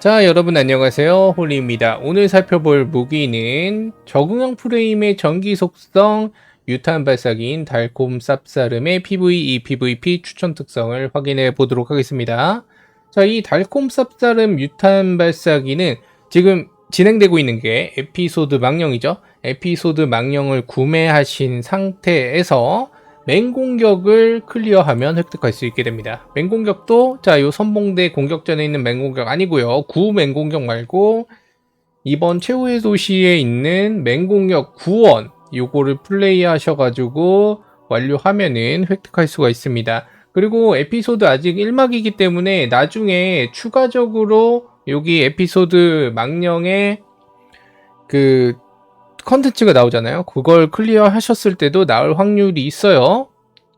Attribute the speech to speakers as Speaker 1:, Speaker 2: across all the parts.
Speaker 1: 자 여러분 안녕하세요. 홀리입니다. 오늘 살펴볼 무기는 적응형 프레임의 전기 속성 유탄 발사기인 달콤 쌉싸름의 PVE, PVP 추천 특성을 확인해 보도록 하겠습니다. 자 이 달콤 쌉싸름 유탄 발사기는 지금 진행되고 있는 게 에피소드 망령이죠. 에피소드 망령을 구매하신 상태에서 맹공격을 클리어하면 획득할 수 있게 됩니다. 맹공격도 자, 요 선봉대 공격전에 있는 맹공격 아니고요. 구 맹공격 말고 이번 최후의 도시에 있는 맹공격 구원 요거를 플레이 하셔 가지고 완료하면은 획득할 수가 있습니다. 그리고 에피소드 아직 1막이기 때문에 나중에 추가적으로 여기 에피소드 망령의 그 컨텐츠가 나오잖아요. 그걸 클리어 하셨을 때도 나올 확률이 있어요.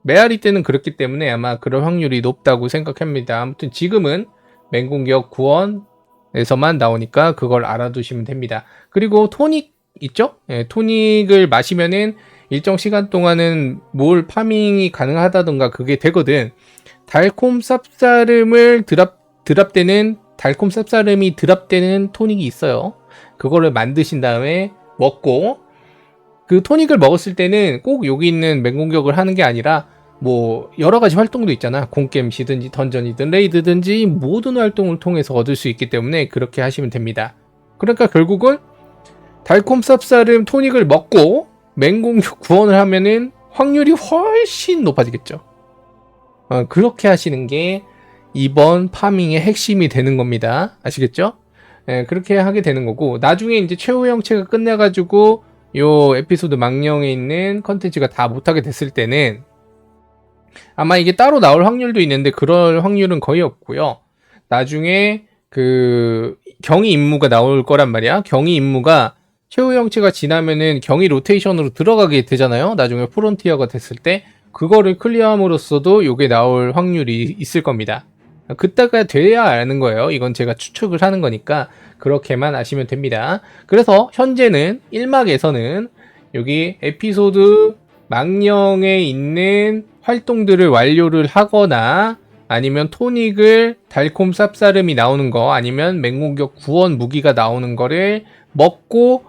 Speaker 1: 메아리 때는 그렇기 때문에 아마 그럴 확률이 높다고 생각합니다. 아무튼 지금은 맹공격 구원에서만 나오니까 그걸 알아두시면 됩니다. 그리고 토닉 있죠? 예, 토닉을 마시면은 일정 시간 동안은 뭘 파밍이 가능하다던가 그게 되거든. 달콤 쌉싸름을 드랍, 드랍되는, 달콤 쌉싸름이 드랍되는 토닉이 있어요. 그거를 만드신 다음에 먹고 그 토닉을 먹었을 때는 꼭 여기 있는 맹공격을 하는 게 아니라 뭐 여러 가지 활동도 있잖아. 공겜시든지 던전이든 레이드든지 모든 활동을 통해서 얻을 수 있기 때문에 그렇게 하시면 됩니다. 그러니까 결국은 달콤 쌉싸름 토닉을 먹고 맹공격 구원을 하면은 확률이 훨씬 높아지겠죠. 어, 그렇게 하시는 게 이번 파밍의 핵심이 되는 겁니다. 아시겠죠? 예, 그렇게 하게 되는 거고 나중에 이제 최후 형체가 끝나가지고 요 에피소드 망령에 있는 컨텐츠가 다 못하게 됐을 때는 아마 이게 따로 나올 확률도 있는데 그럴 확률은 거의 없고요. 나중에 그 경위 임무가 나올 거란 말이야. 경위 임무가 최후 형체가 지나면은 경위 로테이션으로 들어가게 되잖아요. 나중에 프론티어가 됐을 때 그거를 클리어함으로써도 요게 나올 확률이 있을 겁니다. 그때가 돼야 아는 거예요. 이건 제가 추측을 하는 거니까 그렇게만 아시면 됩니다. 그래서 현재는 1막에서는 여기 에피소드 망령에 있는 활동들을 완료를 하거나 아니면 토닉을 달콤 쌉싸름이 나오는 거 아니면 맹공격 구원 무기가 나오는 거를 먹고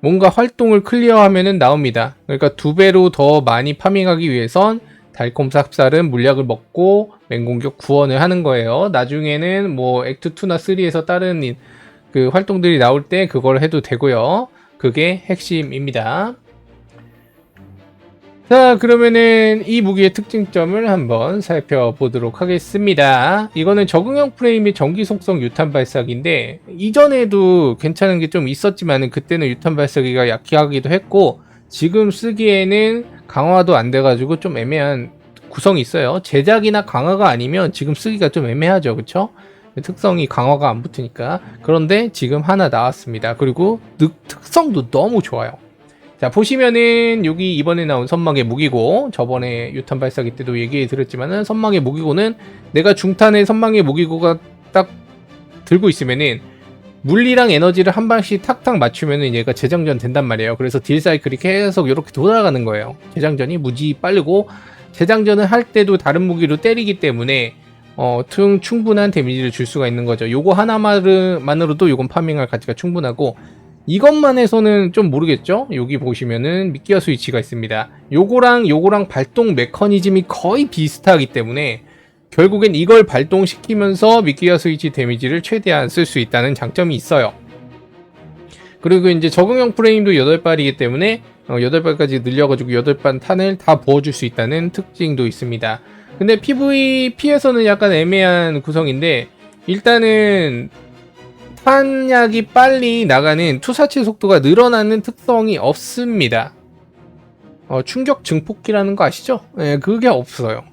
Speaker 1: 뭔가 활동을 클리어하면은 나옵니다. 그러니까 두 배로 더 많이 파밍하기 위해선 달콤 쌉쌀은 물약을 먹고 맹공격 구원을 하는 거예요. 나중에는 뭐 액트 2나 3에서 다른 그 활동들이 나올 때 그걸 해도 되고요. 그게 핵심입니다. 자, 그러면은 이 무기의 특징점을 한번 살펴보도록 하겠습니다. 이거는 적응형 프레임의 전기 속성 유탄 발사기인데 이전에도 괜찮은 게 좀 있었지만은 그때는 유탄 발사기가 약하기도 했고 지금 쓰기에는 강화도 안 돼가지고 좀 애매한 구성이 있어요. 제작이나 강화가 아니면 지금 쓰기가 좀 애매하죠, 그쵸? 특성이 강화가 안 붙으니까. 그런데 지금 하나 나왔습니다. 그리고 특성도 너무 좋아요. 자, 보시면은 여기 이번에 나온 선망의 무기고 저번에 유탄 발사기 때도 얘기 드렸지만은 선망의 무기고는 내가 중탄의 선망의 무기고가 딱 들고 있으면은 물리랑 에너지를 한 방씩 탁탁 맞추면은 얘가 재장전 된단 말이에요. 그래서 딜 사이클이 계속 이렇게 돌아가는 거예요. 재장전이 무지 빠르고 재장전을 할 때도 다른 무기로 때리기 때문에 어, 퉁 충분한 데미지를 줄 수가 있는 거죠. 요거 하나만으로도 요건 파밍할 가치가 충분하고 이것만 해서는 좀 모르겠죠? 여기 보시면은 미끼와 스위치가 있습니다. 요거랑 요거랑 발동 메커니즘이 거의 비슷하기 때문에 결국엔 이걸 발동시키면서 미끼와 스위치 데미지를 최대한 쓸 수 있다는 장점이 있어요. 그리고 이제 적응형 프레임도 8발이기 때문에 8발까지 늘려가지고 8발 탄을 다 부어줄 수 있다는 특징도 있습니다. 근데 PVP에서는 약간 애매한 구성인데 일단은 탄약이 빨리 나가는 투사체 속도가 늘어나는 특성이 없습니다. 어, 충격 증폭기라는 거 아시죠? 네, 그게 없어요.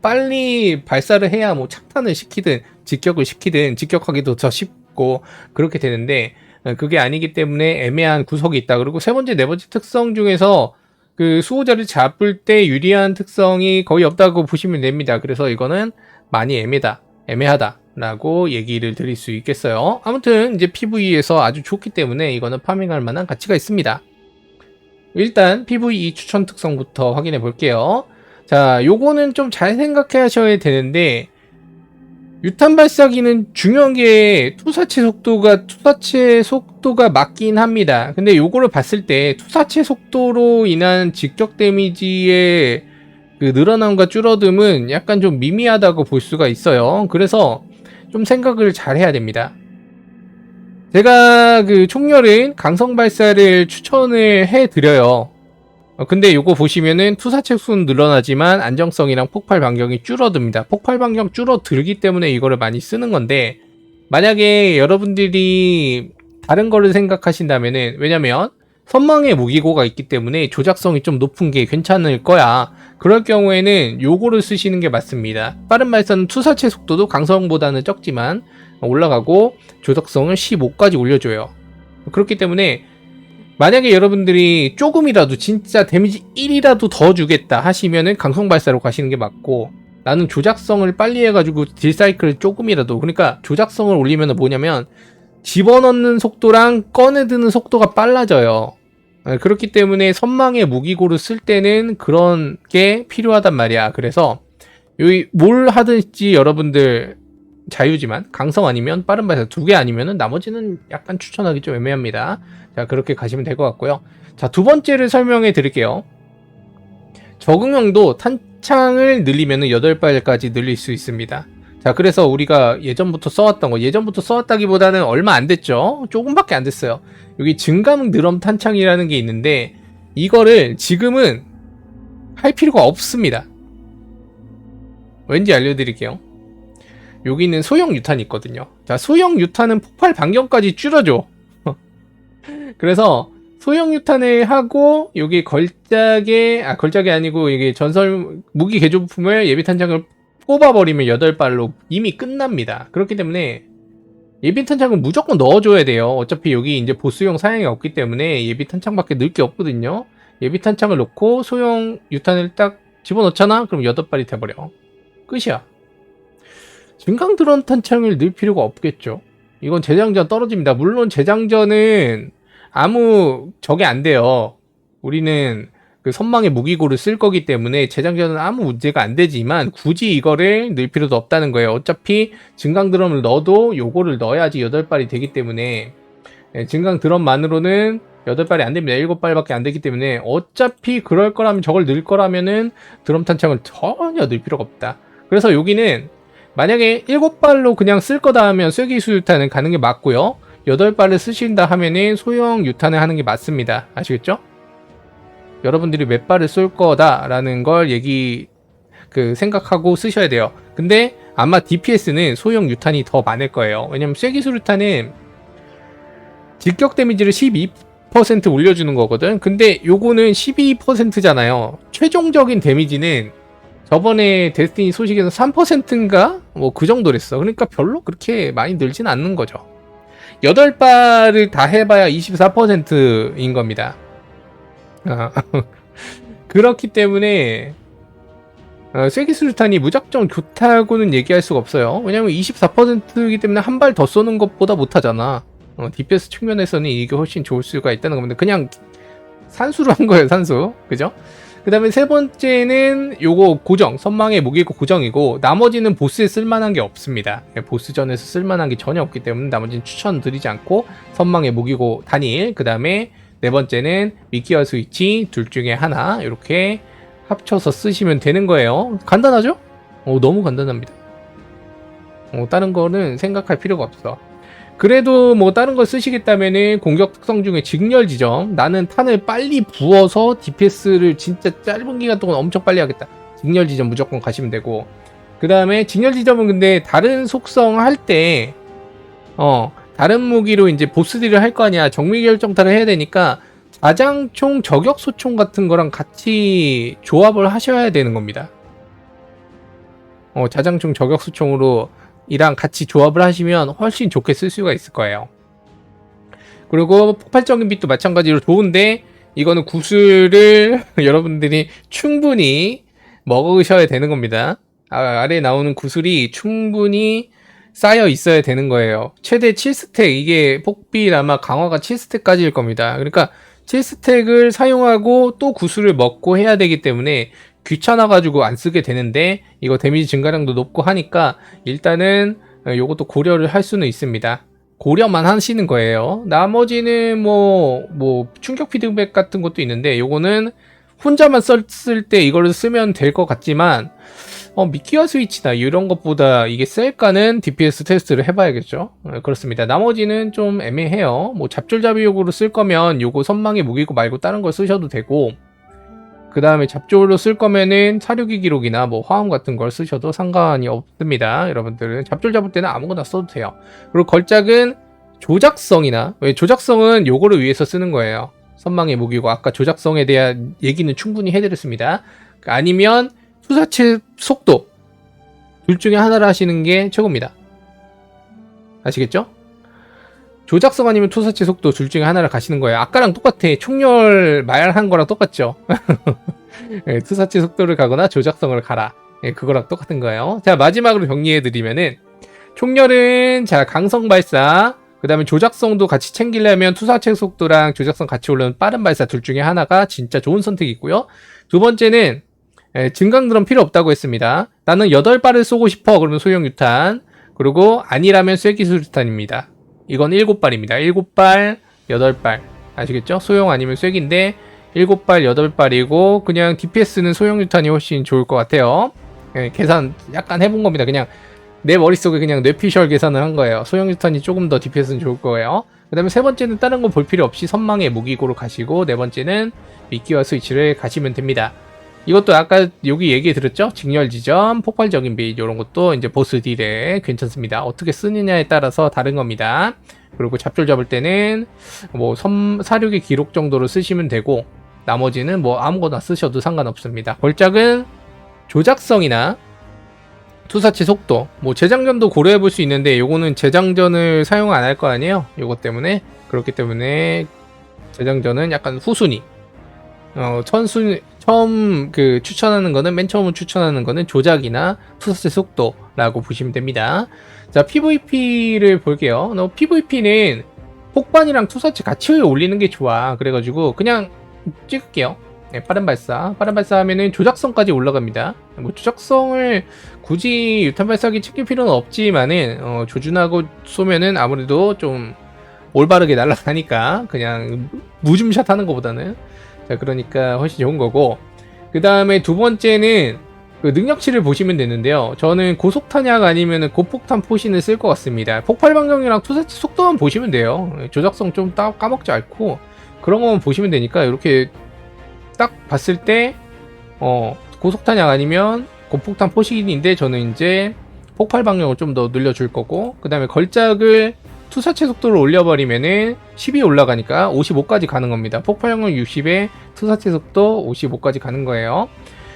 Speaker 1: 빨리 발사를 해야 뭐 착탄을 시키든 직격을 시키든 직격하기도 더 쉽고 그렇게 되는데 어, 그게 아니기 때문에 애매한 구석이 있다. 그리고 세 번째, 네 번째 특성 중에서 그 수호자를 잡을 때 유리한 특성이 거의 없다고 보시면 됩니다. 그래서 이거는 많이 애매다, 애매하다. 라고 얘기를 드릴 수 있겠어요. 아무튼 이제 PVE에서 아주 좋기 때문에 이거는 파밍할 만한 가치가 있습니다. 일단 PVE 추천 특성부터 확인해 볼게요. 자, 요거는 좀 잘 생각해 하셔야 되는데 유탄 발사기는 중요한 게 투사체 속도가 투사체 속도가 맞긴 합니다. 근데 요거를 봤을 때 투사체 속도로 인한 직접 데미지의 그 늘어남과 줄어듦은 약간 좀 미미하다고 볼 수가 있어요. 그래서 좀 생각을 잘 해야 됩니다. 제가 그 총열은 강성 발사를 추천을 해 드려요. 어, 근데 요거 보시면은 투사체 수는 늘어나지만 안정성이랑 폭발 반경이 줄어듭니다. 폭발 반경 줄어들기 때문에 이거를 많이 쓰는 건데 만약에 여러분들이 다른 거를 생각하신다면은 왜냐면 선망의 무기고가 있기 때문에 조작성이 좀 높은 게 괜찮을 거야. 그럴 경우에는 요거를 쓰시는 게 맞습니다. 빠른 발사는 투사체 속도도 강성보다는 적지만 올라가고 조작성을 15까지 올려줘요. 그렇기 때문에 만약에 여러분들이 조금이라도 진짜 데미지 1이라도 더 주겠다 하시면은 강성 발사로 가시는 게 맞고 나는 조작성을 빨리 해가지고 딜 사이클을 조금이라도 그러니까 조작성을 올리면 뭐냐면 집어넣는 속도랑 꺼내드는 속도가 빨라져요. 네, 그렇기 때문에 선망의 무기고를 쓸 때는 그런 게 필요하단 말이야. 그래서 뭘 하든지 여러분들 자유지만 강성 아니면 빠른 발사 두 개 아니면은 나머지는 약간 추천하기 좀 애매합니다. 자 그렇게 가시면 될 것 같고요. 자 두 번째를 설명해 드릴게요. 적응형도 탄창을 늘리면은 8발까지 늘릴 수 있습니다. 자 그래서 우리가 예전부터 써왔던 거 예전부터 써왔다기보다는 얼마 안 됐죠 조금밖에 안 됐어요 여기 증감 드럼 탄창이라는 게 있는데 이거를 지금은 할 필요가 없습니다 왠지 알려드릴게요 여기는 소형 유탄이 있거든요 자 소형 유탄은 폭발 반경까지 줄여줘 그래서 소형 유탄을 하고 여기 걸작에 아 걸작이 아니고 이게 전설 무기 개조품을 예비 탄창을 뽑아버리면 8발로 이미 끝납니다. 그렇기 때문에 예비 탄창은 무조건 넣어줘야 돼요. 어차피 여기 이제 보스용 사양이 없기 때문에 예비 탄창밖에 넣을 게 없거든요. 예비 탄창을 넣고 소형 유탄을 딱 집어넣잖아? 그럼 8발이 돼버려. 끝이야. 증강 드론 탄창을 넣을 필요가 없겠죠. 이건 재장전 떨어집니다. 물론 재장전은 아무 적이 안 돼요. 우리는 그 선망의 무기고를 쓸 거기 때문에 재장전은 아무 문제가 안 되지만 굳이 이거를 넣을 필요도 없다는 거예요. 어차피 증강 드럼을 넣어도 요거를 넣어야지 8발이 되기 때문에 네, 증강 드럼만으로는 8발이 안 됩니다. 7발밖에 안 되기 때문에 어차피 그럴 거라면 저걸 넣을 거라면은 드럼 탄창을 전혀 넣을 필요가 없다. 그래서 여기는 만약에 7발로 그냥 쓸 거다 하면 쐐기 수 유탄은 가는 게 맞고요. 8발을 쓰신다 하면은 소형 유탄을 하는 게 맞습니다. 아시겠죠? 여러분들이 몇 발을 쏠 거다라는 걸 얘기 그 생각하고 쓰셔야 돼요. 근데 아마 DPS는 소형 유탄이 더 많을 거예요. 왜냐면 쐐기술 유탄은 직격 데미지를 12% 올려주는 거거든. 근데 요거는 12%잖아요. 최종적인 데미지는 저번에 데스티니 소식에서 3%인가? 뭐 그 정도랬어. 그러니까 별로 그렇게 많이 늘진 않는 거죠. 8발을 다 해봐야 24%인 겁니다. 아, 그렇기 때문에 어, 쐐기수류탄이 무작정 좋다고는 얘기할 수가 없어요. 왜냐면 24%이기 때문에 한 발 더 쏘는 것보다 못하잖아. 어, DPS 측면에서는 이게 훨씬 좋을 수가 있다는 겁니다. 그냥 산수로 한 거예요, 산수. 그죠? 그 다음에 세 번째는 요거 고정, 선망의 무기고 고정이고, 나머지는 보스에 쓸만한 게 없습니다. 예, 보스전에서 쓸만한 게 전혀 없기 때문에 나머지는 추천드리지 않고, 선망의 무기고 단일, 그 다음에 네 번째는 미끼와 스위치 둘 중에 하나 이렇게 합쳐서 쓰시면 되는 거예요. 간단하죠? 어, 너무 간단합니다. 어, 다른 거는 생각할 필요가 없어. 그래도 뭐 다른 거 쓰시겠다면은 공격 특성 중에 직렬 지점 나는 탄을 빨리 부어서 DPS를 진짜 짧은 기간 동안 엄청 빨리 하겠다 직렬 지점 무조건 가시면 되고 그 다음에 직렬 지점은 근데 다른 속성 할 때 어 다른 무기로 이제 보스딜을 할 거 아니야. 정밀 결정타를 해야 되니까 자장총, 저격소총 같은 거랑 같이 조합을 하셔야 되는 겁니다. 어, 자장총, 저격소총으로 이랑 같이 조합을 하시면 훨씬 좋게 쓸 수가 있을 거예요. 그리고 폭발적인 빛도 마찬가지로 좋은데 이거는 구슬을 여러분들이 충분히 먹으셔야 되는 겁니다. 아, 아래에 나오는 구슬이 충분히 쌓여 있어야 되는 거예요. 최대 7스택, 이게 폭빌 아마 강화가 7스택까지일 겁니다. 그러니까 7스택을 사용하고 또 구슬을 먹고 해야 되기 때문에 귀찮아가지고 안 쓰게 되는데 이거 데미지 증가량도 높고 하니까 일단은 어, 요것도 고려를 할 수는 있습니다. 고려만 하시는 거예요. 나머지는 뭐, 뭐, 충격 피드백 같은 것도 있는데, 요거는 혼자만 썼을 때 이거를 쓰면 될 것 같지만, 어, 미키와 스위치나 이런 것보다 이게 셀까는 DPS 테스트를 해봐야겠죠. 어, 그렇습니다. 나머지는 좀 애매해요. 뭐, 잡졸잡이용으로 쓸 거면 요거 선망의 무기고 말고 다른 걸 쓰셔도 되고, 그 다음에 잡졸로 쓸 거면은 사료기 기록이나 뭐 화음 같은 걸 쓰셔도 상관이 없습니다. 여러분들은 잡졸 잡을 때는 아무거나 써도 돼요. 그리고 걸작은 조작성이나 왜 조작성은 요거를 위해서 쓰는 거예요. 선망의 무기고 아까 조작성에 대한 얘기는 충분히 해드렸습니다. 아니면 투사체 속도 둘 중에 하나를 하시는 게 최고입니다. 아시겠죠? 조작성 아니면 투사체 속도 둘 중에 하나를 가시는 거예요. 아까랑 똑같아. 총열 말한 거랑 똑같죠. 예, 투사체 속도를 가거나 조작성을 가라. 예, 그거랑 똑같은 거예요. 자 마지막으로 정리해드리면은 총열은 자 강성 발사 그 다음에 조작성도 같이 챙기려면 투사체 속도랑 조작성 같이 올라오는 빠른 발사 둘 중에 하나가 진짜 좋은 선택이고요. 두 번째는 예, 증강 드럼 필요 없다고 했습니다. 나는 8발을 쏘고 싶어. 그러면 소형 유탄. 그리고 아니라면 쐐기수류탄입니다. 이건 7발입니다. 7발, 8발. 아시겠죠? 소형 아니면 쐐기인데 7발, 8발이고 그냥 DPS는 소형 유탄이 훨씬 좋을 것 같아요. 예, 계산 약간 해본 겁니다. 그냥 내 머릿속에 그냥 뇌피셜 계산을 한 거예요. 소형 유탄이 조금 더 DPS는 좋을 거예요. 그 다음에 세 번째는 다른 거볼 필요 없이 선망의 무기고로 가시고 네 번째는 미끼와 스위치를 가시면 됩니다. 이것도 아까 여기 얘기 들었죠? 직렬 지점, 폭발적인 빛 이런 것도 이제 보스 딜에 괜찮습니다. 어떻게 쓰느냐에 따라서 다른 겁니다. 그리고 잡졸 잡을 때는 뭐 섬, 사륙의 기록 정도로 쓰시면 되고 나머지는 뭐 아무거나 쓰셔도 상관없습니다. 걸작은 조작성이나 투사체 속도, 뭐 재장전도 고려해 볼 수 있는데 요거는 재장전을 사용 안 할 거 아니에요? 요것 때문에 그렇기 때문에 재장전은 약간 후순위. 어, 천순 처음 그 추천하는 거는 맨 처음 추천하는 거는 조작이나 투사체 속도라고 보시면 됩니다. 자 PVP를 볼게요. 너 PVP는 폭반이랑 투사체 같이 올리는 게 좋아. 그래가지고 그냥 찍을게요. 네, 빠른 발사. 빠른 발사 하면은 조작성까지 올라갑니다. 뭐 조작성을 굳이 유탄 발사기 챙길 필요는 없지만은 어, 조준하고 쏘면은 아무래도 좀 올바르게 날아가니까 그냥 무줌샷 하는 것보다는 자 그러니까 훨씬 좋은 거고 그 다음에 두 번째는 그 능력치를 보시면 되는데요. 저는 고속 탄약 아니면 고폭탄 포신을 쓸 것 같습니다. 폭발 반경이랑 투사체 속도만 보시면 돼요. 조작성 좀 따, 까먹지 않고 그런 것만 보시면 되니까 이렇게 딱 봤을 때 어, 고속 탄약 아니면 고폭탄 포신인데 저는 이제 폭발 방향을 좀 더 늘려줄 거고 그 다음에 걸작을 투사체 속도를 올려버리면은 10이 올라가니까 55까지 가는 겁니다. 폭발력은 60에 투사체 속도 55까지 가는 거예요.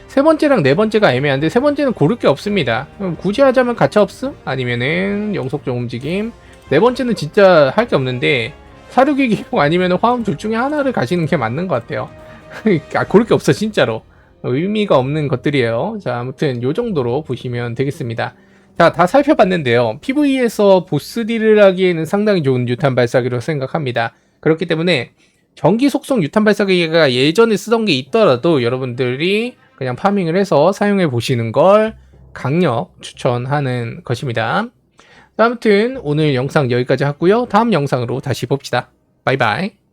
Speaker 1: 세 번째랑 네 번째가 애매한데 세 번째는 고를 게 없습니다. 굳이 하자면 가차 없음 아니면은 영속적 움직임. 네 번째는 진짜 할 게 없는데 사륙의 기록 아니면 화음 둘 중에 하나를 가시는 게 맞는 것 같아요. 아, 고를 게 없어 진짜로 의미가 없는 것들이에요. 자 아무튼 요 정도로 보시면 되겠습니다. 자, 다 살펴봤는데요. PV에서 보스 딜을 하기에는 상당히 좋은 유탄 발사기로 생각합니다. 그렇기 때문에 전기 속성 유탄 발사기가 예전에 쓰던 게 있더라도 여러분들이 그냥 파밍을 해서 사용해 보시는 걸 강력 추천하는 것입니다. 아무튼 오늘 영상 여기까지 하고요. 다음 영상으로 다시 봅시다. 바이바이.